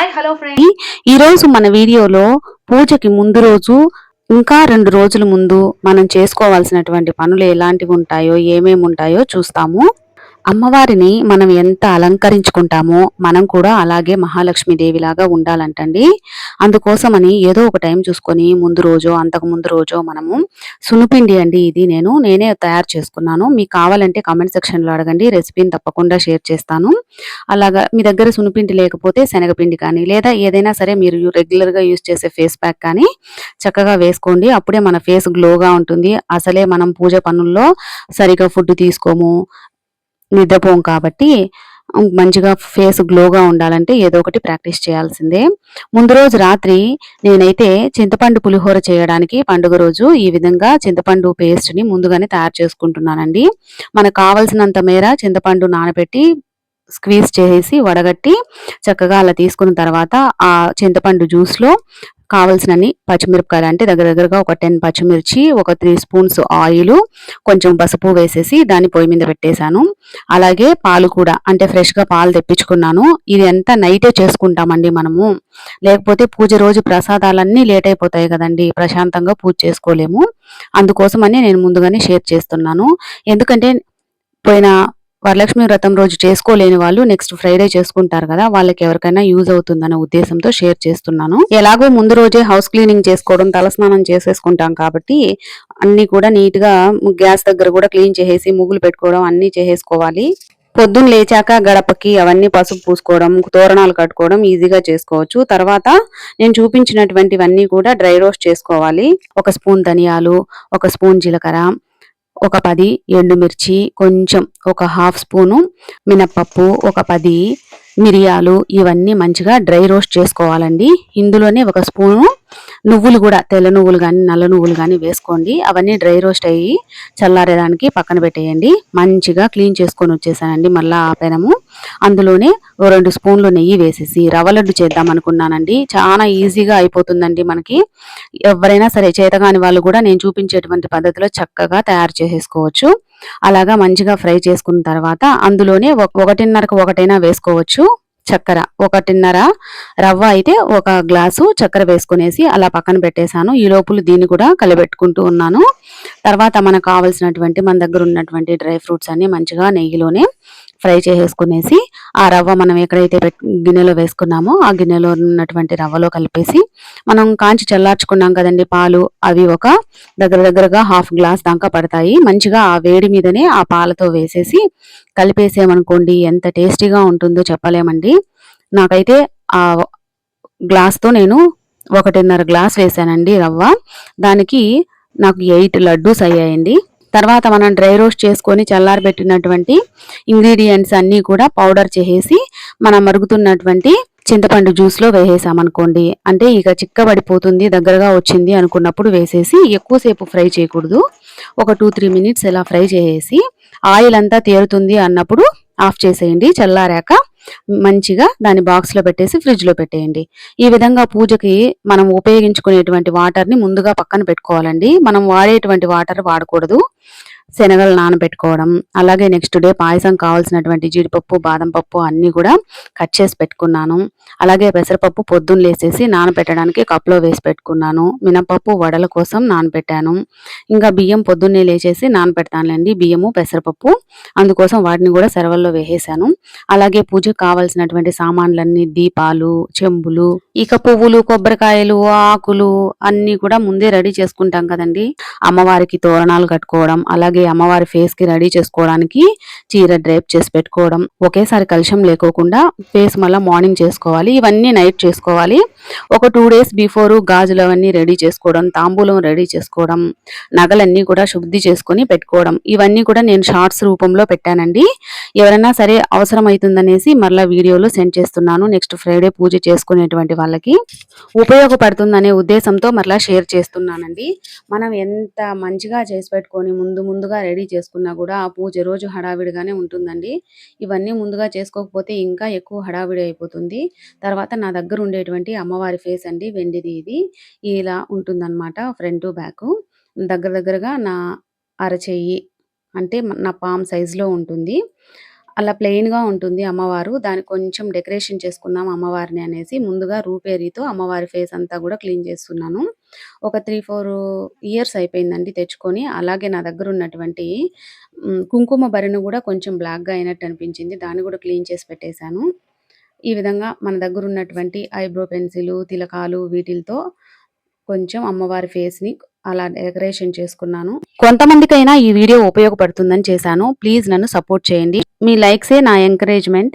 Hi hello friend ఈ రోజు మన వీడియోలో పూజకి ముందు రోజు ఇంకా రెండు రోజుల ముందు మనం చేసుకోవాల్సినటువంటి పనులు ఎలాంటివి ఉంటాయో ఏమేమి ఉంటాయో చూస్తాము. అమ్మవారిని మనం ఎంత అలంకరించుకుంటామో మనం కూడా అలాగే మహాలక్ష్మీదేవిలాగా ఉండాలంటండి. అందుకోసమని ఏదో ఒక టైం చూసుకొని ముందు రోజో అంతకు ముందు రోజో మనము సునుపిండి అండి ఇది నేను. నేనే తయారు చేసుకున్నాను. మీకు కావాలంటే కామెంట్ సెక్షన్లో అడగండి. రెసిపీని తప్పకుండా షేర్ చేస్తాను. అలాగా మీ దగ్గర సునుపిండి లేకపోతే శనగపిండి కానీ లేదా ఏదైనా సరే మీరు రెగ్యులర్గా యూస్ చేసే ఫేస్ ప్యాక్ కానీ చక్కగా వేసుకోండి. అప్పుడే మన ఫేస్ గ్లోగా ఉంటుంది. అసలే మనం పూజ పనుల్లో సరిగా ఫుడ్ తీసుకోము. నిద్రపోం కాబట్టి మంచిగా ఫేస్ గ్లోగా ఉండాలంటే ఏదో ఒకటి ప్రాక్టీస్ చేయాల్సిందే. ముందు రోజు రాత్రి నేనైతే చింతపండు పులిహోర చేయడానికి పండుగ రోజు ఈ విధంగా చింతపండు పేస్ట్ని ముందుగానే తయారు చేసుకుంటున్నానండి. మనకు కావలసినంత మేర చింతపండు నానబెట్టి స్క్వీజ్ చేసి వడగట్టి చక్కగా అలా తీసుకున్న తర్వాత ఆ చింతపండు జ్యూస్లో కావలసినన్ని పచ్చిమిరపకాయలు అంటే దగ్గర దగ్గరగా ఒక టెన్ పచ్చిమిర్చి ఒక త్రీ స్పూన్స్ ఆయిల్ కొంచెం పసుపు వేసేసి దాన్ని పొయ్యి మీద పెట్టేశాను. అలాగే పాలు కూడా అంటే ఫ్రెష్గా పాలు తెప్పించుకున్నాను. ఇది అంతా నైటే చేసుకుంటామండి మనము. లేకపోతే పూజ రోజు ప్రసాదాలన్నీ లేట్ అయిపోతాయి కదండి. ప్రశాంతంగా పూజ చేసుకోలేము. అందుకోసమని నేను ముందుగానే షేర్ చేస్తున్నాను. ఎందుకంటే పోయిన వరలక్ష్మి వ్రతం రోజు చేసుకోలేని వాళ్ళు నెక్స్ట్ ఫ్రైడే చేసుకుంటారు కదా వాళ్ళకి ఎవరికైనా యూజ్ అవుతుందనే ఉద్దేశంతో షేర్ చేస్తున్నాను. ఎలాగో ముందు రోజే హౌస్ క్లీనింగ్ చేసుకోవడం తలస్నానం చేసేసుకుంటాం కాబట్టి అన్ని కూడా నీట్గా గ్యాస్ దగ్గర కూడా క్లీన్ చేసేసి ముగ్గులు పెట్టుకోవడం అన్ని చేసేసుకోవాలి. పొద్దున్న లేచాక గడపకి అవన్నీ పసుపు పూసుకోవడం తోరణాలు కట్టుకోవడం ఈజీగా చేసుకోవచ్చు. తర్వాత నేను చూపించినటువంటివన్నీ కూడా డ్రై రోస్ట్ చేసుకోవాలి. ఒక స్పూన్ ధనియాలు ఒక స్పూన్ జీలకర్ర ఒక పది ఎండుమిర్చి కొంచెం ఒక హాఫ్ స్పూను మినప్పప్పు ఒక పది మిరియాలు ఇవన్నీ మంచిగా డ్రై రోస్ట్ చేసుకోవాలండి. ఇందులోనే ఒక స్పూను నువ్వులు కూడా తెల్ల నువ్వులు కానీ నల్ల నువ్వులు కానీ వేసుకోండి. అవన్నీ డ్రై రోస్ట్ అయ్యి చల్లారేదానికి పక్కన పెట్టేయండి. మంచిగా క్లీన్ చేసుకొని వచ్చేసానండి మళ్ళీ ఆ పెనము. అందులోనే ఓ రెండు స్పూన్లు నెయ్యి వేసేసి రవ్వ లడ్డు చేద్దాం అనుకున్నానండి. చాలా ఈజీగా అయిపోతుందండి మనకి. ఎవరైనా సరే చేతగాని వాళ్ళు కూడా నేను చూపించేటువంటి పద్ధతిలో చక్కగా తయారు చేసేసుకోవచ్చు. అలాగా మంచిగా ఫ్రై చేసుకున్న తర్వాత అందులోనే ఒక- ఒకటిన్నరకు ఒకటైనా వేసుకోవచ్చు చక్కెర. ఒకటిన్నర రవ్వ అయితే ఒక గ్లాసు చక్కెర వేసుకునేసి అలా పక్కన పెట్టేశాను. ఈ లోపల దీన్ని కూడా కలిపెట్టుకుంటూ ఉన్నాను. తర్వాత మనకు కావాల్సినటువంటి మన దగ్గర ఉన్నటువంటి డ్రై ఫ్రూట్స్ అన్ని మంచిగా నెయ్యిలోనే ఫ్రై చేసేసుకునేసి ఆ రవ్వ మనం ఎక్కడైతే పెట్ గిన్నెలో వేసుకున్నామో ఆ గిన్నెలో ఉన్నటువంటి రవ్వలో కలిపేసి మనం కాంచి చల్లార్చుకున్నాం కదండి పాలు అవి ఒక దగ్గర దగ్గరగా హాఫ్ గ్లాస్ దాకా పడతాయి. మంచిగా ఆ వేడి మీదనే ఆ పాలతో వేసేసి కలిపేసేమనుకోండి ఎంత టేస్టీగా ఉంటుందో చెప్పలేమండి. నాకైతే ఆ గ్లాస్తో నేను ఒకటిన్నర గ్లాస్ వేసానండి రవ్వ. దానికి నాకు ఎయిట్ లడ్డూస్ అయ్యాయండి. తర్వాత మనం డ్రై రోస్ట్ చేసుకొని చల్లారబెట్టినటువంటి ఇంగ్రీడియంట్స్ అన్నీ కూడా పౌడర్ చేసేసి మనం మరుగుతున్నటువంటి చింతపండు జ్యూస్లో వేసేసామనుకోండి అంటే ఇక చిక్కబడిపోతుంది దగ్గరగా వచ్చింది అనుకున్నప్పుడు వేసేసి ఎక్కువసేపు ఫ్రై చేయకూడదు. ఒక టూ త్రీ మినిట్స్ ఇలా ఫ్రై చేసేసి ఆయిల్ అంతా తేరుతుంది అన్నప్పుడు ఆఫ్ చేసేయండి. చల్లారాక మంచిగా దాని బాక్స్లో పెట్టేసి ఫ్రిడ్జ్లో పెట్టేయండి. ఈ విధంగా పూజకి మనం ఉపయోగించుకునేటువంటి వాటర్ని ముందుగా పక్కన పెట్టుకోవాలండి. మనం వాడేటువంటి వాటర్ వాడకూడదు. శనగలు నానబెట్టుకోవడం అలాగే నెక్స్ట్ డే పాయసం కావాల్సినటువంటి జీడిపప్పు బాదం పప్పు అన్నీ కూడా కట్ చేసి పెట్టుకున్నాను. అలాగే పెసరపప్పు పొద్దున్న లేసేసి నానబెట్టడానికి కప్లో వేసి పెట్టుకున్నాను. మినపప్పు వడల కోసం నానబెట్టాను. ఇంకా బియ్యం పొద్దున్నే లేచేసి నానబెడతానులేండి బియ్యము పెసరపప్పు. అందుకోసం వాటిని కూడా సెరవల్లో వేసేసాను. అలాగే పూజ పూజకు కావలసినటువంటి సామాన్లన్నీ దీపాలు చెంబులు ఇక పువ్వులు కొబ్బరికాయలు ఆకులు అన్నీ కూడా ముందే రెడీ చేసుకుంటాం కదండి. అమ్మవారికి తోరణాలు కట్టుకోవడం అలాగే అమ్మవారి ఫేస్కి రెడీ చేసుకోవడానికి చీర డ్రైప్ చేసి పెట్టుకోవడం ఒకేసారి కలుషం లేకోకుండా ఫేస్ మళ్ళీ మార్నింగ్ చేసుకోవాలి ఇవన్నీ నైట్ చేసుకోవాలి. ఒక టూ డేస్ బిఫోర్ గాజులు అవన్నీ రెడీ చేసుకోవడం తాంబూలం రెడీ చేసుకోవడం నగలన్నీ కూడా శుద్ధి చేసుకొని పెట్టుకోవడం ఇవన్నీ కూడా నేను షార్ట్స్ రూపంలో పెట్టానండి. ఎవరైనా సరే అవసరం అవుతుందనేసి మరలా వీడియోలో సెండ్ చేస్తున్నాను. నెక్స్ట్ ఫ్రైడే పూజ చేసుకునేటువంటి వాళ్ళకి ఉపయోగపడుతుందనే ఉద్దేశంతో మరలా షేర్ చేస్తున్నానండి. మనం ఎంత మంచిగా చేసి పెట్టుకొని ముందు ముందుగా రెడీ చేసుకున్నా కూడా ఆ పూజ రోజు హడావిడిగానే ఉంటుందండి. ఇవన్నీ ముందుగా చేసుకోకపోతే ఇంకా ఎక్కువ హడావిడి అయిపోతుంది. తర్వాత నా దగ్గర ఉండేటువంటి అమ్మవారి ఫేస్ అండి వెండిది ఇది. ఇలా ఉంటుందన్నమాట ఫ్రంట్ బ్యాక్ దగ్గర దగ్గరగా నా అరచెయ్యి అంటే నా పామ్ సైజులో ఉంటుంది. అలా ప్లెయిన్‌గా ఉంటుంది అమ్మవారు. దాన్ని కొంచెం డెకరేషన్ చేసుకుందాం అమ్మవారిని అనేసి ముందుగా రూపేరీతో అమ్మవారి ఫేస్ అంతా కూడా క్లీన్ చేస్తున్నాను. ఒక 3, 4 ఇయర్స్ అయిపోయిందండి తెచ్చుకొని. అలాగే నా దగ్గర ఉన్నటువంటి కుంకుమ భరిణ కూడా కొంచెం బ్లాక్‌గా అయినట్టు అనిపించింది. దాన్ని కూడా క్లీన్ చేసి పెట్టేశాను. ఈ విధంగా మన దగ్గర ఉన్నటువంటి ఐబ్రో పెన్సిలు, తిలకాలు వీటిలతో కొంచెం అమ్మవారి ఫేస్‌ని అలా డెకరేషన్ చేసుకున్నాను. కొంతమందికైనా ఈ వీడియో ఉపయోగపడుతుందని చేశాను. ప్లీజ్ నన్ను సపోర్ట్ చేయండి. మీ లైక్సే నా ఎంకరేజ్‌మెంట్.